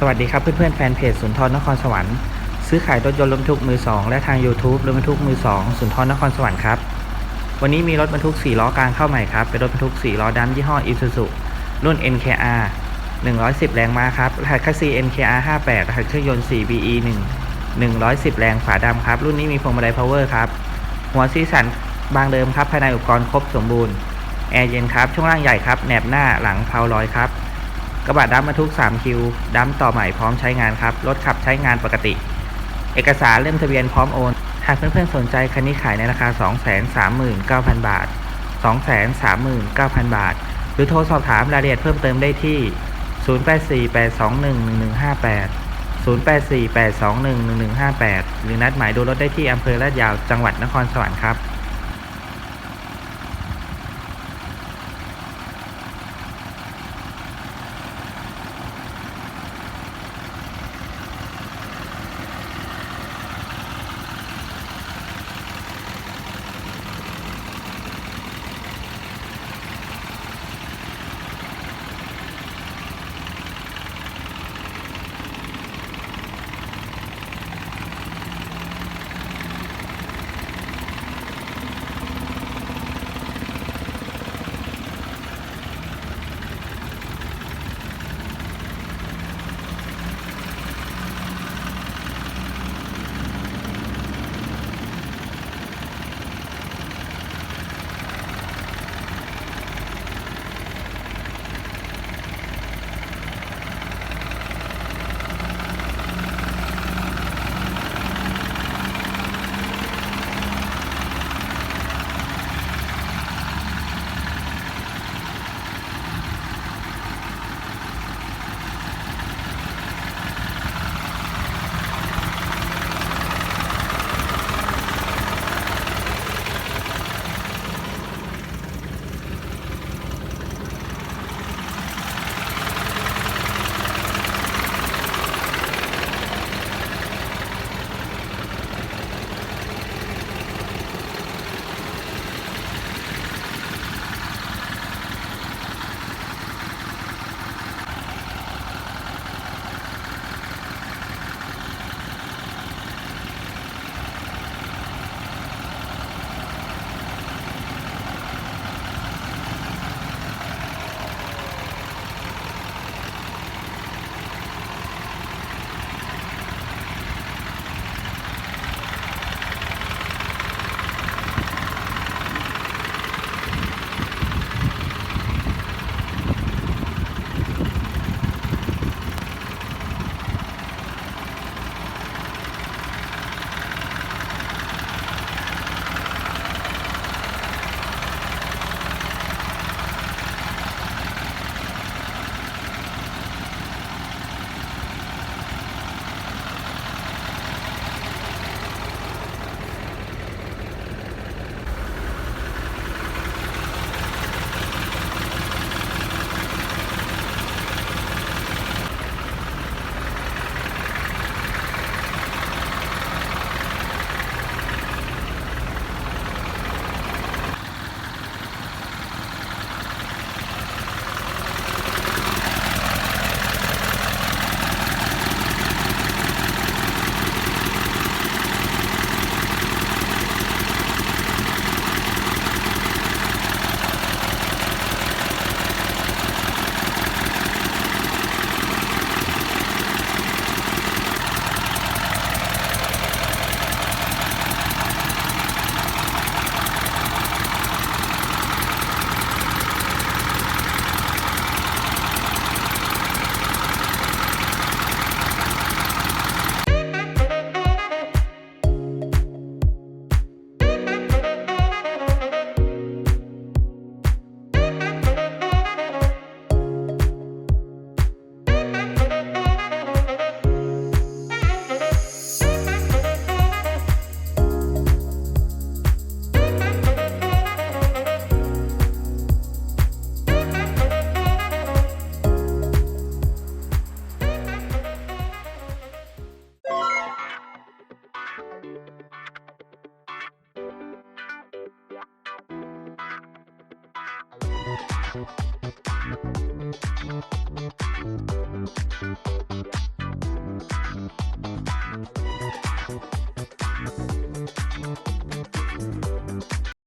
สวัสดีครับเพื่อนๆแฟนเพจสุนทรนครสวรรค์ซื้อขายรถยนต์รถบรรทุกมือ 2 และทาง YouTube รถบรรทุกมือ 2 สุนทรนครสวรรค์ครับ วันนี้มีรถบรรทุก 4 ล้อกลางเข้าใหม่ครับ เป็นรถบรรทุก 4 ล้อดำยี่ห้อ Isuzu รุ่น NKR 110 แรงม้าครับ รหัสคัสซี NKR 58รหัสเครื่องยนต์ 4BE 1 110 แรงฝาดำครับ รุ่นนี้มีพวงมาลัย power ครับ หัวซีสันบางเดิมครับ ภายในอุปกรณ์ครบสมบูรณ์ แอร์เย็นครับ ช่วงล่างใหญ่ครับ แหนบหน้าหลังเพาลอยครับ กระบะดัมบรรทุก 3 คิว ดัมต่อใหม่พร้อมใช้งานครับ รถขับใช้งานปกติ เอกสารเล่มทะเบียนพร้อมโอน หากเพื่อนๆสนใจคันนี้ขายในราคา 239,000 บาท 239,000 บาท หรือโทรสอบถามรายละเอียดเพิ่มเติมได้ที่ 0848211158 0848211158 หรือนัดหมายดูรถได้ที่อำเภอลาดยาวจังหวัดนครสวรรค์ครับ Thank you.